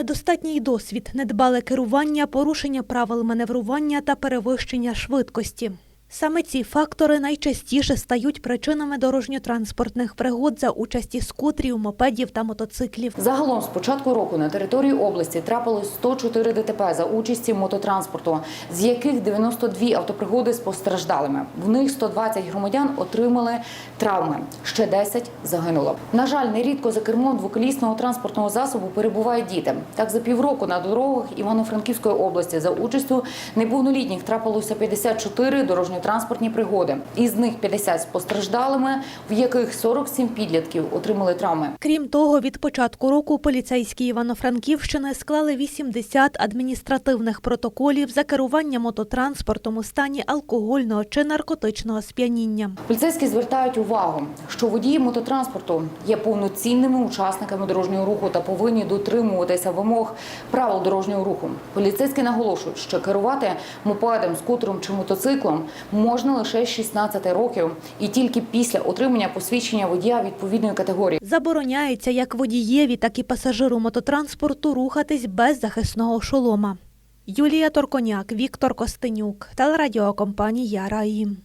Недостатній досвід, недбале керування, порушення правил маневрування та перевищення швидкості. Саме ці фактори найчастіше стають причинами дорожньо-транспортних пригод за участі скутрів, мопедів та мотоциклів. Загалом з початку року на території області трапилось 104 ДТП за участі мототранспорту, з яких 92 автопригоди з постраждалими. В них 120 громадян отримали травми, ще 10 загинуло. На жаль, нерідко за кермом двоколісного транспортного засобу перебувають діти. Так за півроку на дорогах Івано-Франківської області за участю неповнолітніх трапилося 54 дорожньо-транспортні пригоди. Із них 50 з постраждалими, в яких 47 підлітків отримали травми. Крім того, від початку року поліцейські Івано-Франківщини склали 80 адміністративних протоколів за керування мототранспортом у стані алкогольного чи наркотичного сп'яніння. Поліцейські звертають увагу, що водії мототранспорту є повноцінними учасниками дорожнього руху та повинні дотримуватися вимог правил дорожнього руху. Поліцейські наголошують, що керувати мопедом, скутером чи мотоциклом можна лише з 16 років і тільки після отримання посвідчення водія відповідної категорії. Забороняється як водієві, так і пасажиру мототранспорту рухатись без захисного шолома. Юлія Торконяк, Віктор Костенюк, телерадіокомпанія Раїм.